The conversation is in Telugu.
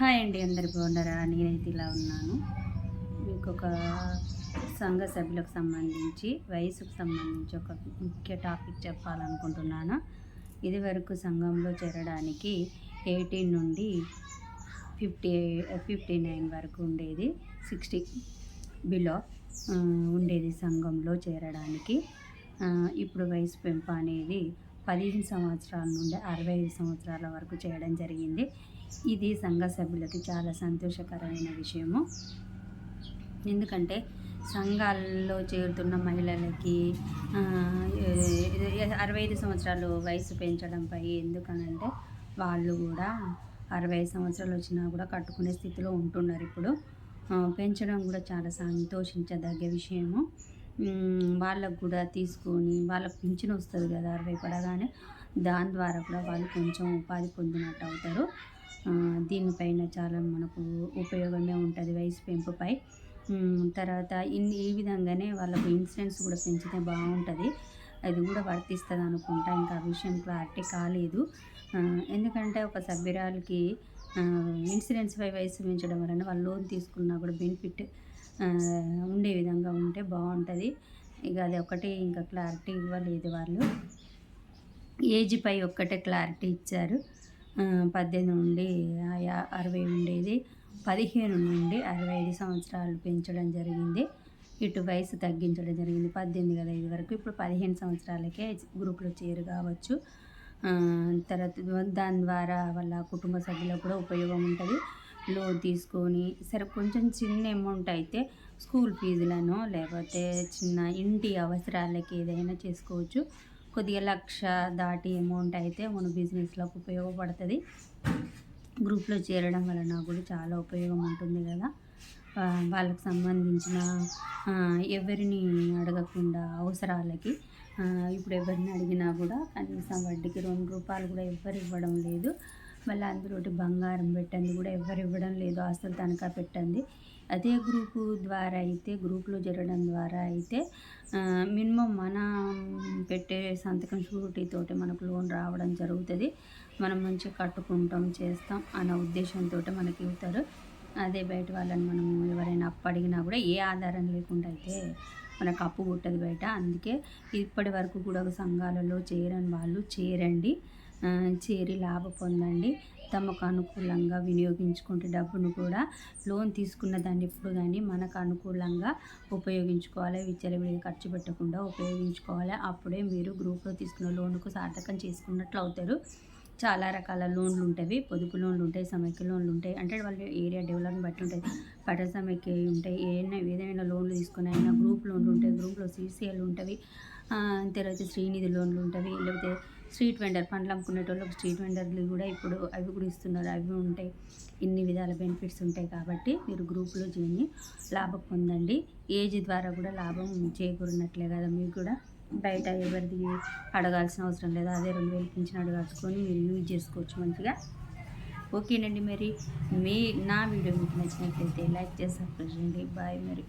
హాయ్ అండి అందరు బాగున్నారా? నేనైతే ఇలా ఉన్నాను. మీకు ఒక సంఘ సభ్యులకు సంబంధించి వయసుకు సంబంధించి ఒక ముఖ్య టాపిక్ చెప్పాలనుకుంటున్నాను. ఇది వరకు సంఘంలో చేరడానికి ఎయిటీన్ నుండి ఫిఫ్టీ ఫిఫ్టీ నైన్ వరకు ఉండేది సిక్స్టీ బిలో ఉండేది సంఘంలో చేరడానికి. ఇప్పుడు వయసు పెంప అనేది పదిహేను సంవత్సరాల నుండి అరవై ఐదు సంవత్సరాల వరకు చేయడం జరిగింది. ఇది సంఘ సభ్యులకి చాలా సంతోషకరమైన విషయము. ఎందుకంటే సంఘాల్లో చేరుతున్న మహిళలకి అరవై ఐదు సంవత్సరాలు వయసు పెంచడంపై ఎందుకనంటే వాళ్ళు కూడా అరవై ఐదు సంవత్సరాలు వచ్చినా కూడా కట్టుకునే స్థితిలో ఉంటున్నారు ఇప్పుడు. పెంచడం కూడా చాలా సంతోషించదగ్గ విషయము. వాళ్ళకు కూడా తీసుకొని వాళ్ళకు పింఛన్ వస్తుంది కదా అరవై పడగానే దాని ద్వారా కూడా వాళ్ళు కొంచెం ఉపాధి పొందినట్టు అవుతారు. దీనిపైన చాలా మనకు ఉపయోగమే ఉంటుంది వయసు పెంపుపై. తర్వాత ఇన్ని ఈ విధంగానే వాళ్ళకు ఇన్సూరెన్స్ కూడా పెంచితే బాగుంటుంది. అది కూడా వర్తిస్తుంది అనుకుంటా ఇంకా ఆ విషయం క్లారిటీ కాలేదు. ఎందుకంటే ఒక సభ్యురాలకి ఇన్సూరెన్స్పై ఇన్సూరెన్స్ పై వయసు పెంచడం వలన వాళ్ళు లోన్ తీసుకున్నా కూడా బెనిఫిట్ ఉండే విధంగా ఉంటే బాగుంటుంది. ఇక అది ఒకటి ఇంకా క్లారిటీ ఇవ్వలేదు వాళ్ళు. ఏజ్ పై ఒక్కటే క్లారిటీ ఇచ్చారు. పద్దెనిమిది నుండి అరవై ఉండేది. పదిహేను నుండి అరవై ఐదు సంవత్సరాలు పెంచడం జరిగింది. ఇటు వయసు తగ్గించడం జరిగింది. పద్దెనిమిది కదా ఇది వరకు. ఇప్పుడు పదిహేను సంవత్సరాలకే గ్రూప్లో చేరు కావచ్చు. తర్వాత దాని ద్వారా వాళ్ళ కుటుంబ సభ్యులకు కూడా ఉపయోగం ఉంటుంది. లోన్ తీసుకొని సరే కొంచెం చిన్న అమౌంట్ అయితే స్కూల్ ఫీజులను లేకపోతే చిన్న ఇంటి అవసరాలకి ఏదైనా చేసుకోవచ్చు. కొద్దిగా లక్ష దాటి అమౌంట్ అయితే మన బిజినెస్లోకి ఉపయోగపడుతుంది. గ్రూప్లో చేరడం వలన కూడా చాలా ఉపయోగం ఉంటుంది కదా. వాళ్ళకి సంబంధించిన ఎవరిని అడగకుండా అవసరాలకి ఇప్పుడు ఎవరిని అడిగినా కూడా కనీసం వడ్డీకి రెండు రూపాయలు కూడా ఎవ్వరు ఇవ్వడం లేదు. మళ్ళీ అందులోటి బంగారం పెట్టండి కూడా ఎవరు ఇవ్వడం లేదు ఆస్తులు తనఖా పెట్టండి. అదే గ్రూపు ద్వారా అయితే గ్రూప్లో జరగడం ద్వారా అయితే మినిమం మన పెట్టే సంతకం షూరిటీతో మనకు లోన్ రావడం జరుగుతుంది. మనం మంచిగా కట్టుకుంటాం చేస్తాం అన్న ఉద్దేశంతో మనకి ఇవ్వుతారు. అదే బయట వాళ్ళని మనం ఎవరైనా అప్పు అడిగినా కూడా ఏ ఆధారం లేకుండా అయితే మనకు అప్పు పుట్టదు బయట. అందుకే ఇప్పటి వరకు కూడా సంఘాలలో చేరని వాళ్ళు చేరండి. చేరి లాభ పొందండి తమకు అనుకూలంగా వినియోగించుకుంటే డబ్బును కూడా లోన్ తీసుకున్న దాన్ని ఎప్పుడు కానీ మనకు అనుకూలంగా ఉపయోగించుకోవాలి. విచ్చలవిడిగా ఖర్చు పెట్టకుండా ఉపయోగించుకోవాలి. అప్పుడే మీరు గ్రూప్లో తీసుకున్న లోన్కు సార్థకం చేసుకున్నట్లు అవుతారు. చాలా రకాల లోన్లు ఉంటాయి. పొదుపు లోన్లు ఉంటాయి సమైక్య లోన్లు ఉంటాయి. అంటే వాళ్ళ ఏరియా డెవలప్మెంట్ బట్టి ఉంటాయి. పట సమైక్య ఉంటాయి. ఏదైనా ఏదైనా లోన్లు తీసుకుని అయినా గ్రూప్ లోన్లు ఉంటాయి. గ్రూప్లో సీసీఎల్ ఉంటాయి తర్వాత శ్రీనిధి లోన్లు ఉంటాయి లేకపోతే స్ట్రీట్ వెండర్ పండ్లు అమ్ముకునేటోళ్ళకి స్ట్రీట్ వెండర్లు కూడా ఇప్పుడు అవి కూడా ఇస్తున్నారు. అవి ఉంటాయి ఇన్ని విధాల బెనిఫిట్స్ ఉంటాయి కాబట్టి మీరు గ్రూప్లో చేరి లాభం పొందండి. ఏజ్ ద్వారా కూడా లాభం చేకూరినట్లే కదా మీకు కూడా. బయట ఎవరిది అడగాల్సిన అవసరం లేదు. అదే రెండు వేలు పింఛన్ అడగాల్చుకొని మీరు యూజ్ చేసుకోవచ్చు మంచిగా. ఓకేనండి మరి. మీ నా వీడియో మీకు నచ్చినట్లయితే లైక్ చేసి సబ్స్క్రైబ్ చేయండి. బాయ్ మరి.